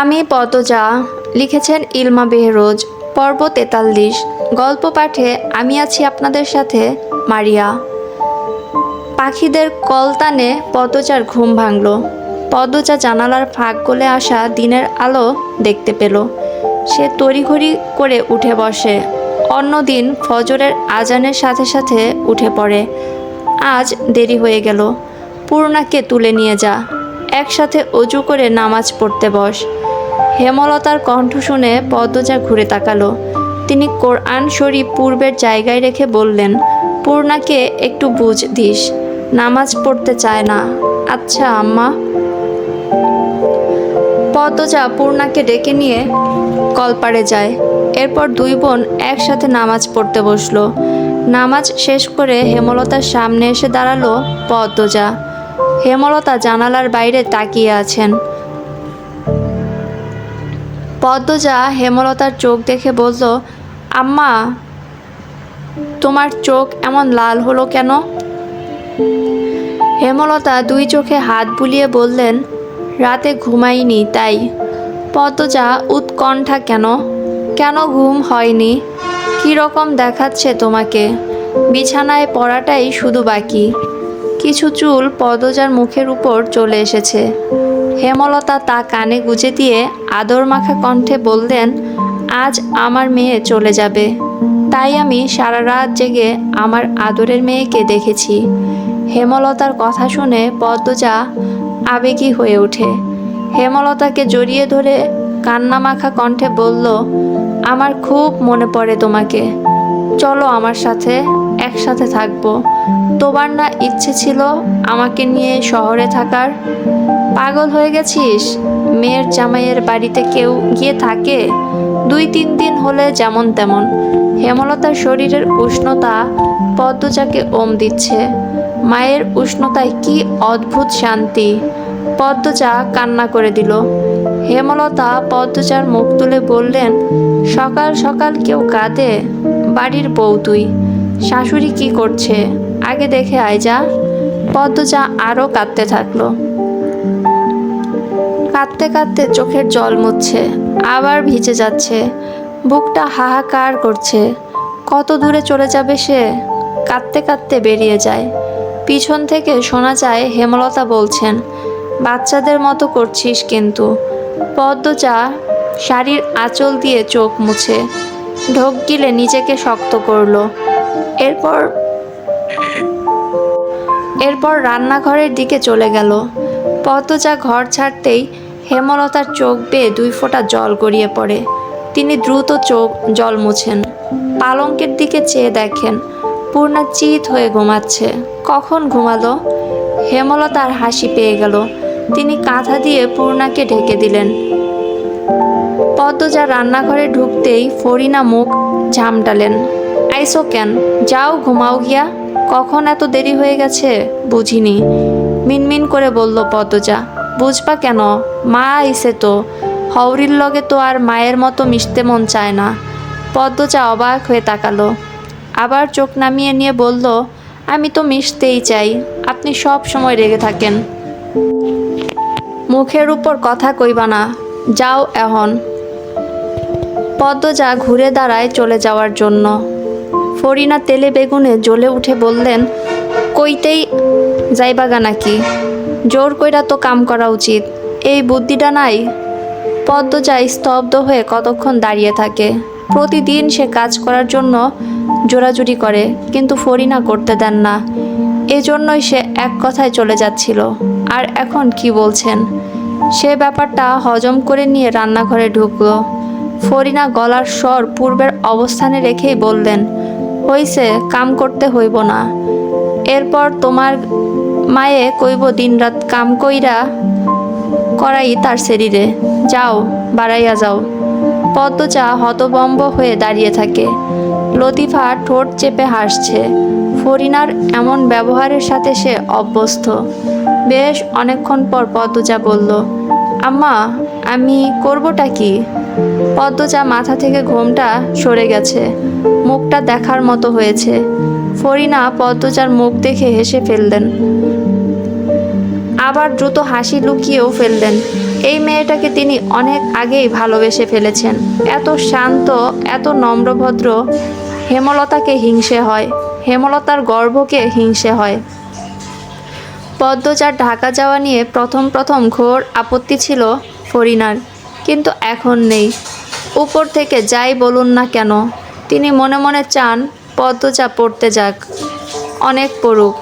আমি পদজা লিখেছেন ইলমা বেহরোজ, পর্ব তেতাল্লিশ। গল্প পাঠে আমি আছি আপনাদের সাথে, মারিয়া। পাখিদের কলতানে পদচার ঘুম ভাঙল। পদচা জানালার ফাঁক গলে আসা দিনের আলো দেখতে পেল। সে তড়িঘড়ি করে উঠে বসে। অন্যদিন ফজরের আজানের সাথে সাথে উঠে পড়ে। আজ দেরি হয়ে গেল। পূর্ণাকে তুলে নিয়ে যা। একসাথে অজু করে নামাজ পড়তে বস। হেমলতার কণ্ঠ শুনে পদ্মজা ঘুরে তাকালো। তিনি কোরআন শরীফ পূর্বের জায়গায় রেখে বললেন, পূর্ণাকে একটু বুঝ দিস, নামাজ পড়তে চায় না। আচ্ছা আম্মা। পদ্মজা পূর্ণাকে ডেকে নিয়ে কলপাড়ে যায়। এরপর দুই বোন একসাথে নামাজ পড়তে বসল। নামাজ শেষ করে হেমলতার সামনে এসে দাঁড়াল পদ্মজা। হেমলতা জানালার বাইরে তাকিয়ে আছেন। পদ্মজা হেমলতার চোখ দেখে বলল, আম্মা, তোমার চোখ এমন লাল হলো কেন? হেমলতা দুই চোখে হাত বুলিয়ে বললেন, রাতে ঘুমাইনি, তাই। পদ্মজা উৎকণ্ঠা, কেন? কেন ঘুম হয়নি? কী রকম দেখাচ্ছে তোমাকে? বিছানায় পড়াটাই শুধু বাকি। কিছু চুল পদ্মজার মুখের উপর চলে এসেছে। হেমলতা তা কানে গুজে দিয়ে আদর মাখা কণ্ঠে বললেন, আজ আমার মেয়ে চলে যাবে। তাই আমি সারা রাত জেগে আমার আদরের মেয়েকে দেখেছি। হেমলতার কথা শুনে পদ্মজা আবেগী হয়ে ওঠে। হেমলতাকে জড়িয়ে ধরে কান্নামাখা কণ্ঠে বলল, আমার খুব মনে পড়ে তোমাকে। চলো আমার সাথে একসাথে থাকব। তোমার না ইচ্ছে ছিল আমাকে নিয়ে শহরে থাকার। পাগল হয়ে গেছিস? মেয়ের জামাইয়ের বাড়িতে কেউ গিয়ে থাকে? দুই তিন দিন হলে যেমন তেমন। হেমলতার শরীরের উষ্ণতা পদ্মজাকে ওম দিচ্ছে। মায়ের উষ্ণতায় কি অদ্ভুত শান্তি। পদ্মজা কান্না করে দিল। হেমলতা পদ্মজার মুখ তুলে বললেন, সকাল সকাল কেউ কাঁদে? বাড়ির বউ তুই। শাশুড়ি কি করছে? আগে দেখে আয় যা পদ্মজা আরও কাঁদতে থাকল। কাঁদতে কাঁদতে চোখের জল মুছছে, আবার ভিজে যাচ্ছে, বুকটা হাহাকার করছে। কত দূরে চলে যাবে সে? কাঁদতে কাঁদতে বেরিয়ে যায়। পিছন থেকে শোনা যায় হেমলতা বলছেন, বাচ্চাদের মতো করছিস কিন্তু। পদ্মজা শাড়ির আঁচল দিয়ে চোখ মুছে, ঢোক গিলে নিজেকে শক্ত করল। এরপর এরপর রান্নাঘরের দিকে চলে গেল। পদ্মজা ঘর ছাড়তেই হেমলতার চোখ বেয়ে দুই ফোঁটা জল গড়িয়ে পড়ে। তিনি দ্রুত চোখ, জল মুছেন। পালঙ্কের দিকে চেয়ে দেখেন, পূর্ণা চিত হয়ে ঘুমাচ্ছে। কখন ঘুমালো? হেমলতার হাসি পেয়ে গেল। তিনি কাঁথা দিয়ে পূর্ণাকে ঢেকে দিলেন। পদ্মজা রান্নাঘরে ঢুকতেই ফরিনা মুখ ঝামটালেন। আইসো কেন? যাও, ঘুমাও গিয়া। কখন এত দেরি হয়ে গেছে? বুঝিনি। মিনমিন করে বলল, পদ্মজা, বুঝবা কেন? মা আইসে তো। হৌরির লগে তো আর মায়ের মতো মিশতে মন চায় না। পদ্মজা অবাক হয়ে তাকালো। আবার চোখ নামিয়ে নিয়ে বলল, আমি তো মিশতেই চাই। আপনি সব সময় রেগে থাকেন। মুখের উপর কথা কইবা না। যাও এখন। পদ্মজা ঘুরে দাঁড়ায় চলে যাওয়ার জন্য। ফরিনা তেলে বেগুনে জ্বলে উঠে বললেন, কইতেই যাইবাগা নাকি? জোর কইরা তো কাম করা উচিত। এই বুদ্ধিটা নাই? পদ্মজা স্তব্ধ হয়ে কতক্ষণ দাঁড়িয়ে থাকে। প্রতিদিন সে কাজ করার জন্য জোরাজুরি করে, কিন্তু ফরিনা করতে দেন না। এজন্যই সে এক কথায় চলে যাচ্ছিল। আর এখন কি বলছেন? সে ব্যাপারটা হজম করে নিয়ে রান্নাঘরে ঢুকলো। ফরিনা গলার স্বর পূর্বের অবস্থানে রেখেই বললেন হইছে, কাম করতে হইব না। এরপর তোমার মায়ে কইব, দিনরাত কাম কইরা করাই তার শরীরে। যাও, বাড়াইয়া যাও। পদ্মচা হতবম্ব হয়ে দাঁড়িয়ে থাকে। লতিফা ঠোঁট চেপে হাসছে। ফরিনার এমন ব্যবহারের সাথে সে অভ্যস্ত। বেশ অনেকক্ষণ পর পদ্মজা বলল, আম্মা, আমি করবোটা কি? পদ্মজা মাথা থেকে ঘোমটা সরে গেছে। মুখটা দেখার মতো হয়েছে। ফরিনা পদ্মজার মুখ দেখে হেসে ফেললেন। আবার দ্রুত হাসি লুকিয়েও ফেললেন। এই মেয়েটাকে তিনি অনেক আগেই ভালোবেসে ফেলেছেন। এত শান্ত, এত নম্রভদ্র, হেমলতাকে হিংসে হয়, হেমলতার গর্ভকে হিংসে হয়। পদ্মচার ঢাকা যাওয়া নিয়ে প্রথম প্রথম ঘোর আপত্তি ছিল ফরিনার, কিন্তু এখন নেই। উপর থেকে যাই বলুন না কেন? তিনি মনে মনে চান পদ্মচা পড়তে যাক। অনেক পড়ুক,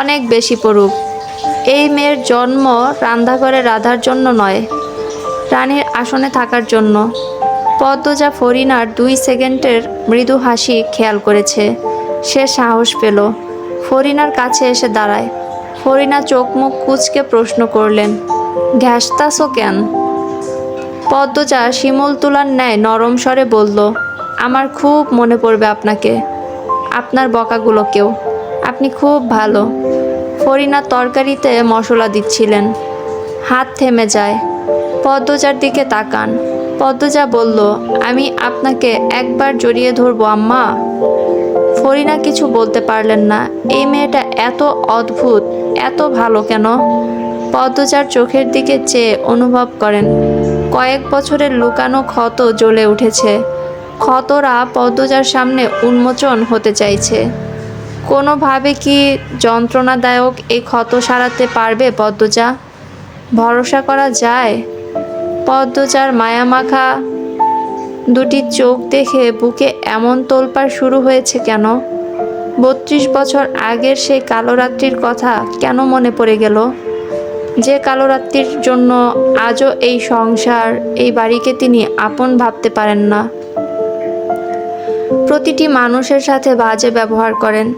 অনেক বেশি পড়ুক। এই মেয়ের জন্ম রান্নাঘরে রাধার জন্য নয়, রানীর আসনে থাকার জন্য। পদ্মজা ফরিনার দুই সেকেন্ডের মৃদু হাসি খেয়াল করেছে। সে সাহস পেল। ফরিনার কাছে এসে দাঁড়ায়। ফরিনা চোখ মুখ কুচকে প্রশ্ন করলেন, ঘ্যাসতাসো কেন? পদ্মজা শিমুল তুলার ন্যায় নরম স্বরে বলল আমার খুব মনে পড়বে আপনাকে। আপনার বকাগুলোকেও আপনি খুব ভালো। ফরিনা তরকারিতে মশলা দিচ্ছিলেন। হাত থেমে যায়। পদ্মজার দিকে তাকান। পদ্মজা বলল, আমি আপনাকে একবার জড়িয়ে ধরবো, আম্মা। ফরিনা কিছু বলতে পারলেন না। এই মেয়েটা এত অদ্ভুত, এত ভালো কেন? পদ্মজার চোখের দিকে চেয়ে অনুভব করেন। কয়েক বছরের লুকানো ক্ষত জ্বলে উঠেছে। ক্ষতরা পদ্মজার সামনে উন্মোচন হতে চাইছে। কোনোভাবে কি যন্ত্রণাদায়ক এই ক্ষত সারাতে পারবে পদ্মজা? ভরসা করা যায়? পদ্মজার মায়ামাখা দুটি চোখ দেখে বুকে এমন তোলপাড় শুরু হয়েছে কেন? বত্রিশ বছর আগের সেই কালো রাত্রির কথা কেন মনে পড়ে গেল? যে কালো রাত্রির জন্য আজও এই সংসার, এই বাড়িকে তিনি আপন ভাবতে পারেন না। প্রতিটি মানুষের সাথে বাজে ব্যবহার করেন।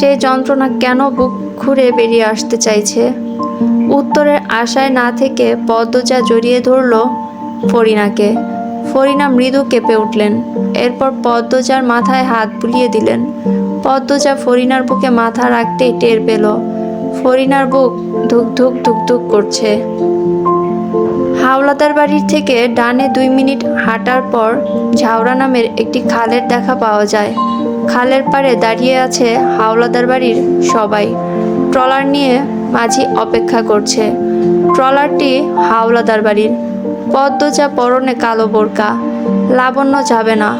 সেই যন্ত্রণা কেন বুক ঘুরে বেরিয়ে আসতে চাইছে? উত্তরের আশায় না থেকে পদ্মজা জড়িয়ে ধরল ফরিনাকে। ফরিনা মৃদু কেঁপে উঠলেন। এরপর পদ্মজার মাথায় হাত বুলিয়ে দিলেন। পদ্মজা ফরিনার বুকে মাথা রাখতেই টের পেল। ফরিনার বুক ধুক ধুক ধুক ধুক করছে। হাওলাদার বাড়ির থেকে ডানে দুই মিনিট হাঁটার পর ঝাউরা নামের একটি খালের দেখা পাওয়া যায়। খালের পাড়ে দাঁড়িয়ে আছে হাওলাদার বাড়ির সবাই। ট্রলার নিয়ে মাঝি অপেক্ষা করছে। ট্রলারটি হাওলাদার বাড়ির। পদ্মজা পরনে কালো বোরকা। লাবণ্য যাবে না।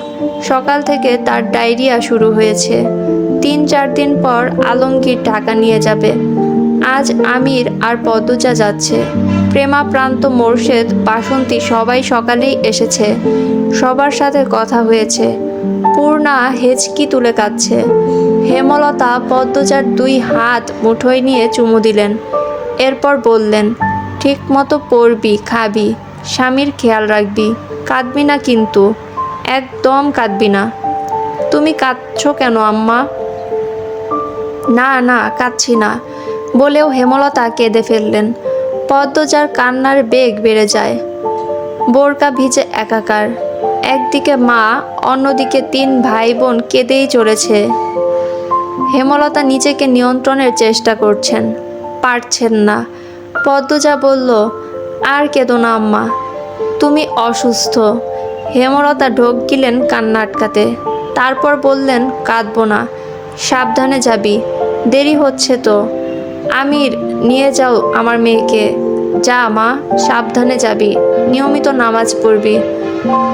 সকাল থেকে তার ডায়রিয়া শুরু হয়েছে। তিন চার দিন পর আলমগীর ঢাকা নিয়ে যাবে। আজ আমির আর পদ্মজা যাচ্ছে। প্রেমাপ্রান্ত মোর্শেদ, বাসন্তী সবাই সকালেই এসেছে। সবার সাথে কথা হয়েছে। পূর্ণা হেঁচকি তুলে কাঁদছে। হেমলতা পদ্মজার দুই হাত মুঠোয় নিয়ে চুমু দিলেন। এরপর বললেন ঠিক মতো পড়বি, খাবি। স্বামীর খেয়াল রাখবি। কাঁদবি না কিন্তু। একদম কাঁদবি না। তুমি কাঁদছো কেন, আম্মা? না না, কাঁদছি না। বলেও হেমলতা কেঁদে ফেললেন। পদ্মজার কান্নার বেগ বেড়ে যায়। বোরকা ভিজে একাকার। একদিকে মা, অন্যদিকে তিন ভাই বোন কেঁদেই চলেছে। হেমলতা নিজেকে নিয়ন্ত্রণের চেষ্টা করছেন, পারছেন না। পদ্মজা বলল, আর কেঁদো না, আম্মা। তুমি অসুস্থ। হেমলতা ঢোক গিলেন কান্না আটকাতে। তারপর বললেন, কাঁদবো না। সাবধানে যাবি। দেরি হচ্ছে তো। আমির নিয়ে যাও আমার মেয়েকে। যা মা, সাবধানে যাবি। নিয়মিত নামাজ পড়বি।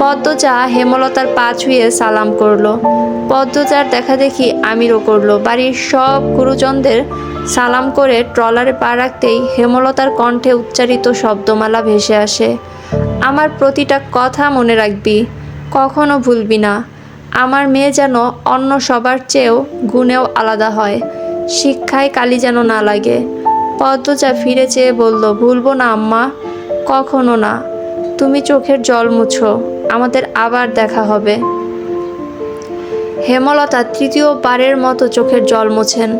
পদ্মজা হেমলতার পা ছুঁয়ে সালাম করল। পদ্মজার দেখা দেখি আমিরও করল। বাড়ির সব গুরুজনদের সালাম করে ট্রলারে পা রাখতেই হেমলতার কণ্ঠে উচ্চারিত শব্দমালা ভেসে আসে। আমার প্রতিটা কথা মনে রাখবি, কখনো ভুলবি না। আমার মেয়ে যেন অন্য সবার চেয়েও গুণেও আলাদা হয়। শিক্ষায় কালি যেন না লাগে। পদ্মজা ফিরে চেয়ে বলল, ভুলবো না আম্মা, কখনো না। তুমি চোখের জল মুছো, আমাদের আবার দেখা হবে। হেমলতা তৃতীয়বারের মতো চোখের জল মোছেন,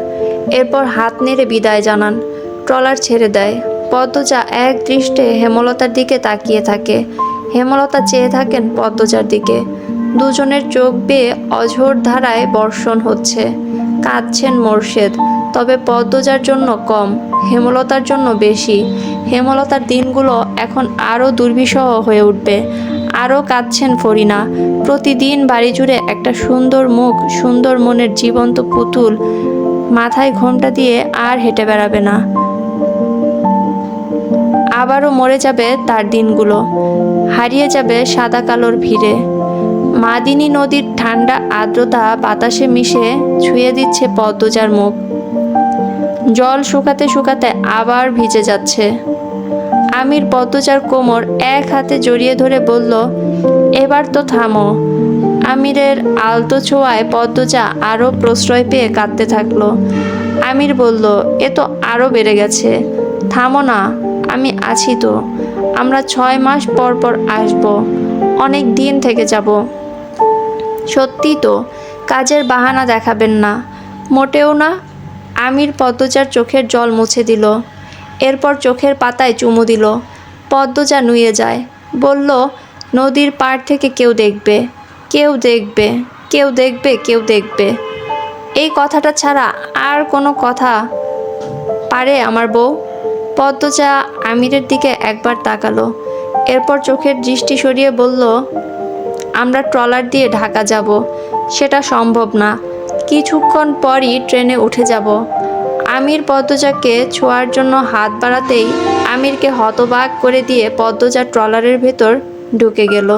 এরপর হাত নেড়ে বিদায় জানান, ট্রলার ছেড়ে দেয়। পদ্মজা এক দৃষ্টে হেমলতার দিকে তাকিয়ে থাকে। হেমলতা চেয়ে থাকেন পদ্মজার দিকে। দুজনের চোখ বেয়ে অঝোর ধারায় বর্ষণ হচ্ছে। কাঁদছেন মোর্শেদ। তবে পদ্মজার জন্য কম, হেমলতার জন্য বেশি। হেমলতার দিনগুলো এখন আরও দুর্বিষহ হয়ে উঠবে। আরও কাঁদছেন ফরিনা। প্রতিদিন বাড়ি জুড়ে একটা সুন্দর মুখ, সুন্দর মনের জীবন্ত পুতুল মাথায় ঘোমটা দিয়ে আর হেঁটে বেড়াবে না। আবারও মরে যাবে তার দিনগুলো। হারিয়ে যাবে সাদা কালোর ভিড়ে। মাদিনী নদীর ঠান্ডা আর্দ্রতা বাতাসে মিশে ছুঁয়ে দিচ্ছে পদ্মজার মুখ। জল শুকাতে শুকাতে আবার ভিজে যাচ্ছে। আমির পদ্মচার কোমর এক হাতে জড়িয়ে ধরে বলল, এবার তো থামো। আমিরের আলতো ছোঁয়ায় পদ্মজা আরও প্রশ্রয় পেয়ে কাঁদতে থাকল। আমির বলল, এ তো আরও বেড়ে গেছে। থামো না, আমি আছি তো। আমরা ছয় মাস পর পর আসব। অনেক দিন থেকে যাব। সত্যি তো, কাজের বাহানা দেখাবেন না। মোটেও না আমির পদ্মজার চোখের জল মুছে দিল। এরপর চোখের পাতায় চুমু দিল। পদ্মজা নুয়ে যায়। বলল, নদীর পাড় থেকে কেউ দেখবে কেউ দেখবে কেউ দেখবে কেউ দেখবে। এই কথাটা ছাড়া আর কোনো কথা পারে আমার বউ? পদ্মজা আমিরের দিকে একবার তাকালো। এরপর চোখের দৃষ্টি সরিয়ে বলল, আমরা ট্রলার দিয়ে ঢাকা যাব। সেটা সম্ভব না। কিছুক্ষণ পরই ট্রেনে উঠে যাব। আমির পদ্মজাকে ছোঁয়ার জন্য হাত বাড়াতেই আমিরকে হতবাক করে দিয়ে পদ্মজা ট্রলারের ভেতর ঢুকে গেল।